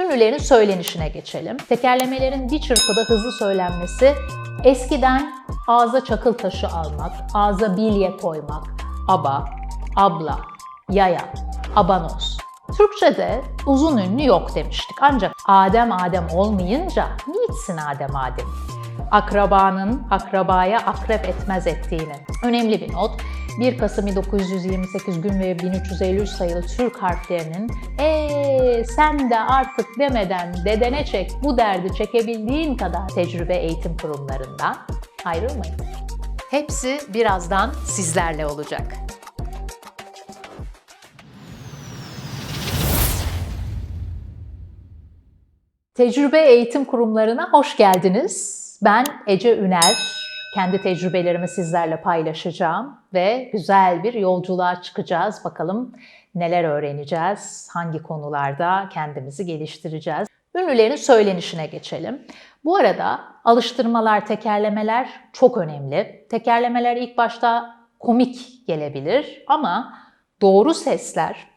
Ünlülerin söylenişine geçelim. Tekerlemelerin bir çırpıda hızlı söylenmesi eskiden ağza çakıl taşı almak, ağza bilye koymak, aba, abla, yaya, abanos. Türkçe'de uzun ünlü yok demiştik. Ancak Adem Adem olmayınca niçsin Adem Adem? Akrabanın akrabaya akrep etmez ettiğini. Önemli bir not. 1 Kasım 1928 gün ve 1353 sayılı Türk harflerinin eee sen de artık demeden dedene çek bu derdi çekebildiğin kadar tecrübe eğitim kurumlarından ayrılmayın. Hepsi birazdan sizlerle olacak. Tecrübe eğitim kurumlarına hoş geldiniz. Ben Ece Üner. Kendi tecrübelerimi sizlerle paylaşacağım ve güzel bir yolculuğa çıkacağız. Bakalım neler öğreneceğiz, hangi konularda kendimizi geliştireceğiz. Ünlülerin söylenişine geçelim. Bu arada alıştırmalar, tekerlemeler çok önemli. Tekerlemeler ilk başta komik gelebilir ama doğru sesler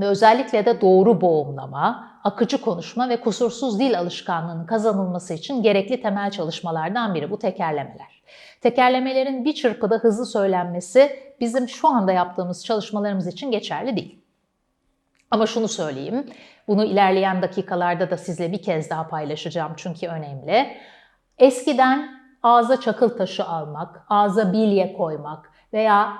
ve özellikle de doğru boğumlama, akıcı konuşma ve kusursuz dil alışkanlığının kazanılması için gerekli temel çalışmalardan biri bu tekerlemeler. Tekerlemelerin bir çırpıda hızlı söylenmesi bizim şu anda yaptığımız çalışmalarımız için geçerli değil. Ama şunu söyleyeyim, bunu ilerleyen dakikalarda da sizle bir kez daha paylaşacağım çünkü önemli. Eskiden ağza çakıl taşı almak, ağza bilye koymak veya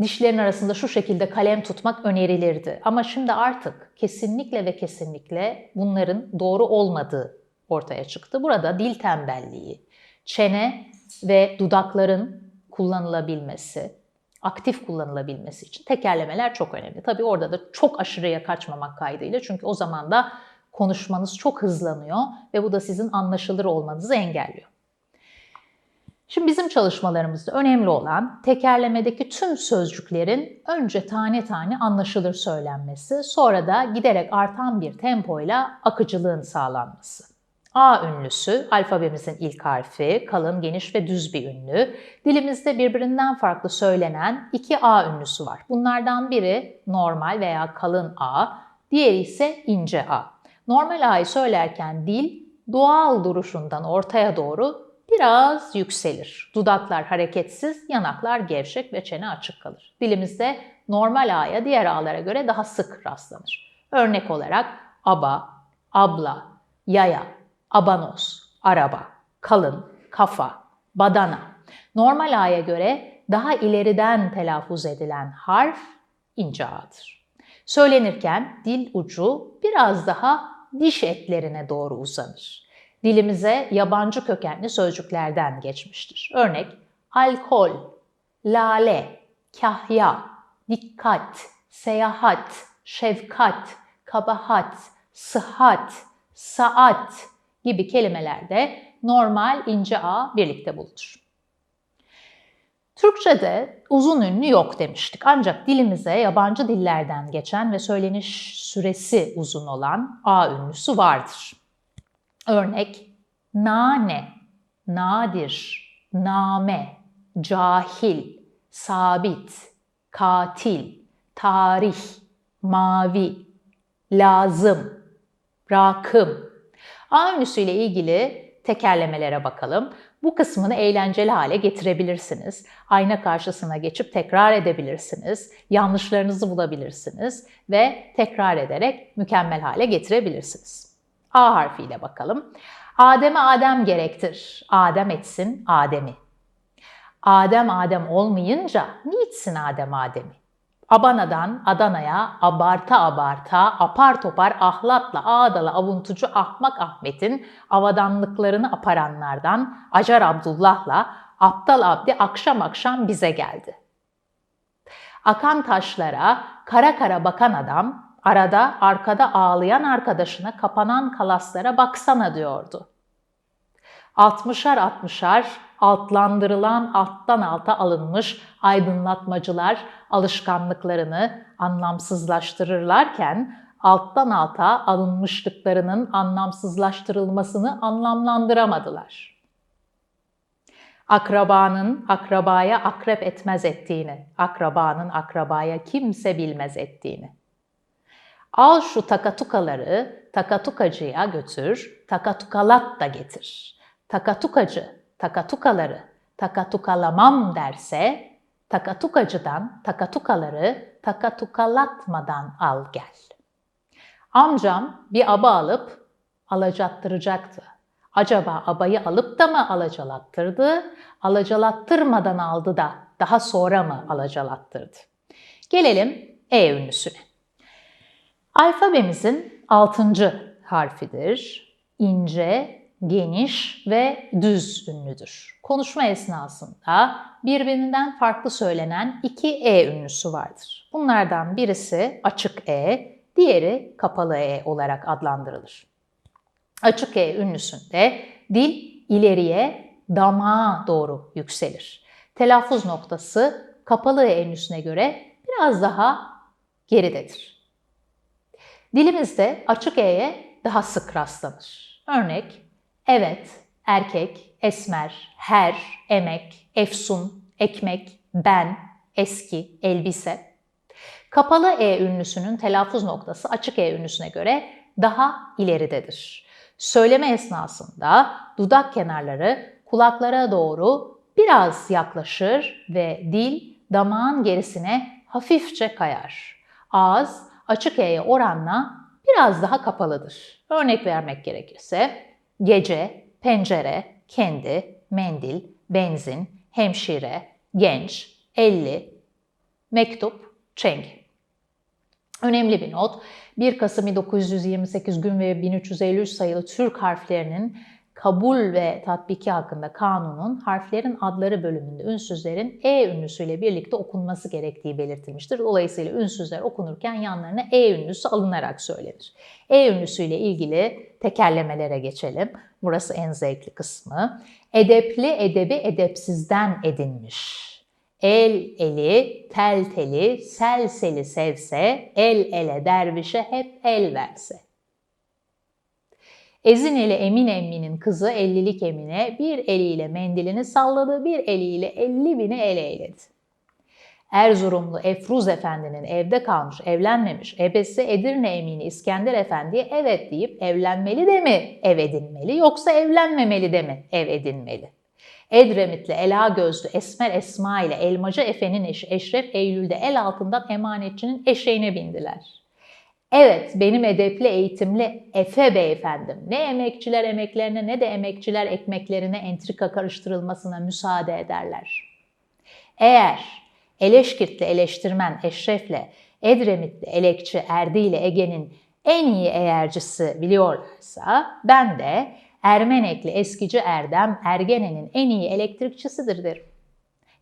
dişlerin arasında şu şekilde kalem tutmak önerilirdi. Ama şimdi artık kesinlikle ve kesinlikle bunların doğru olmadığı ortaya çıktı. Burada dil tembelliği, çene ve dudakların kullanılabilmesi, aktif kullanılabilmesi için tekerlemeler çok önemli. Tabii orada da çok aşırıya kaçmamak kaydıyla çünkü o zaman da konuşmanız çok hızlanıyor ve bu da sizin anlaşılır olmanızı engelliyor. Şimdi bizim çalışmalarımızda önemli olan tekerlemedeki tüm sözcüklerin önce tane tane anlaşılır söylenmesi, sonra da giderek artan bir tempoyla akıcılığın sağlanması. A ünlüsü, alfabemizin ilk harfi, kalın, geniş ve düz bir ünlü. Dilimizde birbirinden farklı söylenen iki A ünlüsü var. Bunlardan biri normal veya kalın A, diğeri ise ince A. Normal A'yı söylerken dil doğal duruşundan ortaya doğru biraz yükselir. Dudaklar hareketsiz, yanaklar gevşek ve çene açık kalır. Dilimizde normal A'ya diğer A'lara göre daha sık rastlanır. Örnek olarak aba, abla, yaya, abanos, araba, kalın, kafa, badana. Normal A'ya göre daha ileriden telaffuz edilen harf ince A'dır. Söylenirken dil ucu biraz daha diş etlerine doğru uzanır dilimize yabancı kökenli sözcüklerden geçmiştir. Örnek alkol, lale, kahya, dikkat, seyahat, şefkat, kabahat, sıhhat, saat gibi kelimelerde normal ince a birlikte bulunur. Türkçe'de uzun ünlü yok demiştik. Ancak dilimize yabancı dillerden geçen ve söyleniş süresi uzun olan a ünlüsü vardır. Örnek nane, nadir, name, cahil, sabit, katil, tarih, mavi, lazım, rakım. A ünlüsüyle ilgili tekerlemelere bakalım. Bu kısmını eğlenceli hale getirebilirsiniz. Ayna karşısına geçip tekrar edebilirsiniz. Yanlışlarınızı bulabilirsiniz ve tekrar ederek mükemmel hale getirebilirsiniz. A harfiyle bakalım. Adem'e Adem gerektir. Adem etsin Adem'i. Adem Adem olmayınca niçsin Adem Adem'i? Abana'dan Adana'ya abarta abarta, apar topar ahlatla ağdalı avuntucu Ahmak Ahmet'in avadanlıklarını aparanlardan Acar Abdullah'la Aptal Abdi akşam akşam bize geldi. Akan taşlara kara kara bakan adam Arada arkada ağlayan arkadaşına kapanan kalaslara baksana diyordu. Altmışar altmışar altlandırılan alttan alta alınmış aydınlatmacılar alışkanlıklarını anlamsızlaştırırlarken alttan alta alınmışlıklarının anlamsızlaştırılmasını anlamlandıramadılar. Akrabanın akrabaya akrep etmez ettiğini, akrabanın akrabaya kimse bilmez ettiğini. Al şu takatukaları takatukacıya götür, takatukalat da getir. Takatukacı takatukaları takatukalamam derse, takatukacıdan takatukaları takatukalatmadan al gel. Amcam bir aba alıp alacattıracaktı. Acaba abayı alıp da mı alacalattırdı, alacalattırmadan aldı da daha sonra mı alacalattırdı? Gelelim E ünlüsüne. Alfabemizin altıncı harfidir. İnce, geniş ve düz ünlüdür. Konuşma esnasında birbirinden farklı söylenen iki E ünlüsü vardır. Bunlardan birisi açık E, diğeri kapalı E olarak adlandırılır. Açık E ünlüsünde dil ileriye damağa doğru yükselir. Telaffuz noktası kapalı E ünlüsüne göre biraz daha geridedir. Dilimizde açık E'ye daha sık rastlanır. Örnek evet, erkek, esmer, her, emek, efsun, ekmek, ben, eski, elbise. Kapalı E ünlüsünün telaffuz noktası açık E ünlüsüne göre daha ileridedir. Söyleme esnasında dudak kenarları kulaklara doğru biraz yaklaşır ve dil damağın gerisine hafifçe kayar. Ağız açık E'ye oranla biraz daha kapalıdır. Örnek vermek gerekirse gece, pencere, kendi, mendil, benzin, hemşire, genç, elli, mektup, çeng. Önemli bir not. 1 Kasım 1928 gün ve 1353 sayılı Türk harflerinin kabul ve tatbiki hakkında kanunun harflerin adları bölümünde ünsüzlerin E ünlüsüyle birlikte okunması gerektiği belirtilmiştir. Dolayısıyla ünsüzler okunurken yanlarına E ünlüsü alınarak söylenir. E ünlüsüyle ilgili tekerlemelere geçelim. Burası en zevkli kısmı. Edepli edebi edepsizden edinmiş. El eli, tel teli, sel seli sevse, el ele dervişe hep el verse. Ezineli Emin Emmi'nin kızı ellilik Emine bir eliyle mendilini salladı, bir eliyle elli bini ele eyledi. Erzurumlu Efruz Efendi'nin evde kalmış, evlenmemiş, ebesi Edirne Emini İskender Efendi'ye evet deyip evlenmeli de mi ev edinmeli yoksa evlenmemeli de mi ev edinmeli? Edremitli, Ela Gözlü, Esmer Esma ile Elmacı Efe'nin eşi Eşref Eylül'de el altından emanetçinin eşeğine bindiler. Evet, benim edepli, eğitimli Efe beyefendim. Ne emekçiler emeklerine ne de emekçiler ekmeklerine entrika karıştırılmasına müsaade ederler. Eğer Eleşkirtli eleştirmen Eşref'le Edremitli elekçi Erdi ile Ege'nin en iyi eğercisi biliyorlarsa ben de Ermenekli eskici Erdem Ergene'nin en iyi elektrikçisidir derim.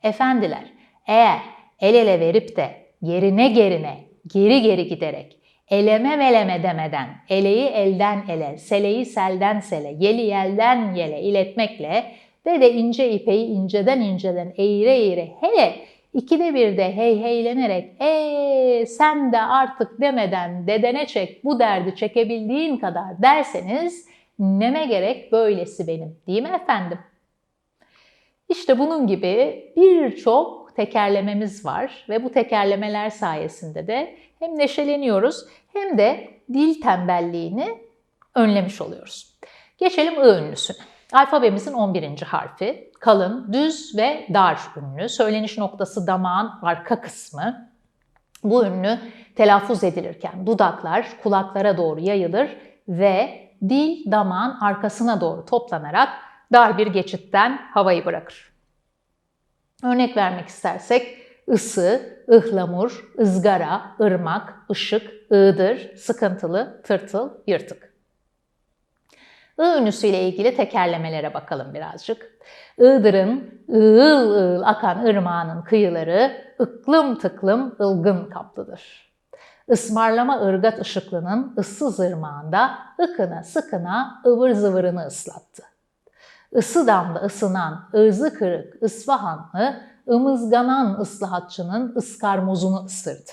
Efendiler, eğer el ele verip de gerine gerine, geri geri giderek eleme veleme demeden, eleyi elden ele, seleyi selden sele, yeli yelden yele iletmekle ve de ince ipeyi inceden inceden eğire eğire hele ikide bir de hey heylenerek ee sen de artık demeden dedene çek bu derdi çekebildiğin kadar derseniz neme gerek böylesi benim değil mi efendim? İşte bunun gibi birçok tekerlememiz var ve bu tekerlemeler sayesinde de hem neşeleniyoruz hem de dil tembelliğini önlemiş oluyoruz. Geçelim I ünlüsüne. Alfabemizin 11. harfi kalın, düz ve dar ünlü. Söyleniş noktası damağın arka kısmı. Bu ünlü telaffuz edilirken dudaklar kulaklara doğru yayılır ve dil damağın arkasına doğru toplanarak dar bir geçitten havayı bırakır. Örnek vermek istersek ısı, ıhlamur, ızgara, ırmak, ışık, ığdır, sıkıntılı, tırtıl, yırtık. I ünlüsüyle ilgili tekerlemelere bakalım birazcık. Iğdır'ın ığıl ığıl akan ırmağının kıyıları ıklım tıklım ılgın kaplıdır. Ismarlama ırgat ışıklının ıssız ırmağında ıkına sıkına ıvır zıvırını ıslattı. Isı damda ısınan ırzı kırık ısfahanlı ımızganan ıslahatçının ıskarmozunu ısırdı.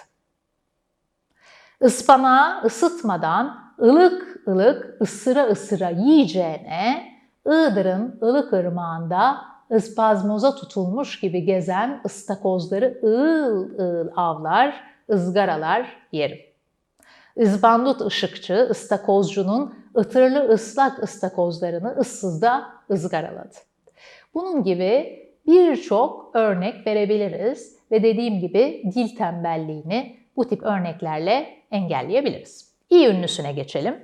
Ispanağı ısıtmadan ılık ılık ısıra ısıra yiyeceğine Iğdır'ın ılık ırmağında ıspazmoza tutulmuş gibi gezen ıstakozları ığıl ığıl avlar, ızgaralar yerim. Izbandut ışıkçı ıstakozcunun ıtırlı ıslak ıstakozlarını ıssızda ızgaraladı. Bunun gibi birçok örnek verebiliriz ve dediğim gibi dil tembelliğini bu tip örneklerle engelleyebiliriz. İ ünlüsüne geçelim.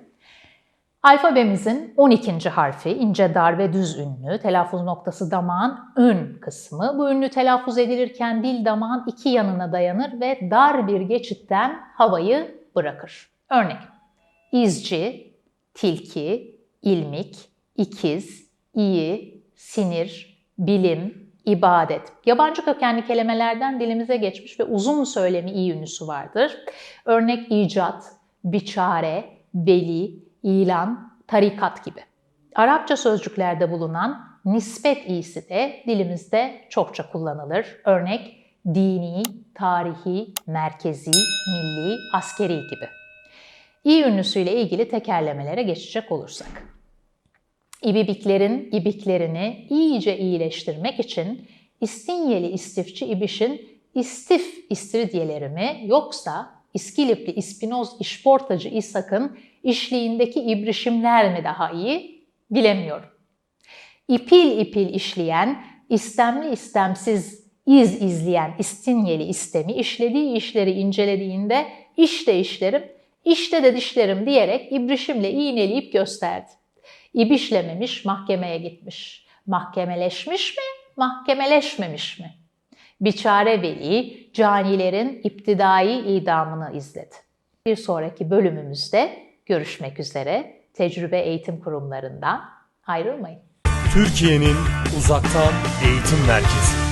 Alfabemizin 12. harfi ince dar ve düz ünlü, telaffuz noktası damağın ün kısmı. Bu ünlü telaffuz edilirken dil damağın iki yanına dayanır ve dar bir geçitten havayı bırakır. Örnek, izci, tilki, ilmik, ikiz, iyi, sinir, bilim, ibadet. Yabancı kökenli kelimelerden dilimize geçmiş ve uzun söylemi iyi ünlüsü vardır. Örnek icat, biçare, veli, ilan, tarikat gibi. Arapça sözcüklerde bulunan nispet iyisi de dilimizde çokça kullanılır. Örnek dini, tarihi, merkezi, milli, askeri gibi. İ ünlüsüyle ilgili tekerlemelere geçecek olursak. İbibiklerin ibiklerini iyice iyileştirmek için İstinyeli istifçi ibişin istif istiridyeleri mi yoksa İskilipli İspinoz işportacı İshak'ın işliğindeki ibrişimler mi daha iyi bilemiyorum. İpil ipil işleyen, istemli istemsiz iz izleyen İstinyeli istemi işlediği işleri incelediğinde işte işlerim, işte de dişlerim diyerek ibrişimle iğneleyip gösterdi. İbişlememiş mahkemeye gitmiş. Mahkemeleşmiş mi, mahkemeleşmemiş mi? Biçare veli canilerin iptidai idamını izledi. Bir sonraki bölümümüzde görüşmek üzere. Tecrübe eğitim kurumlarından ayrılmayın. Türkiye'nin uzaktan eğitim merkezi.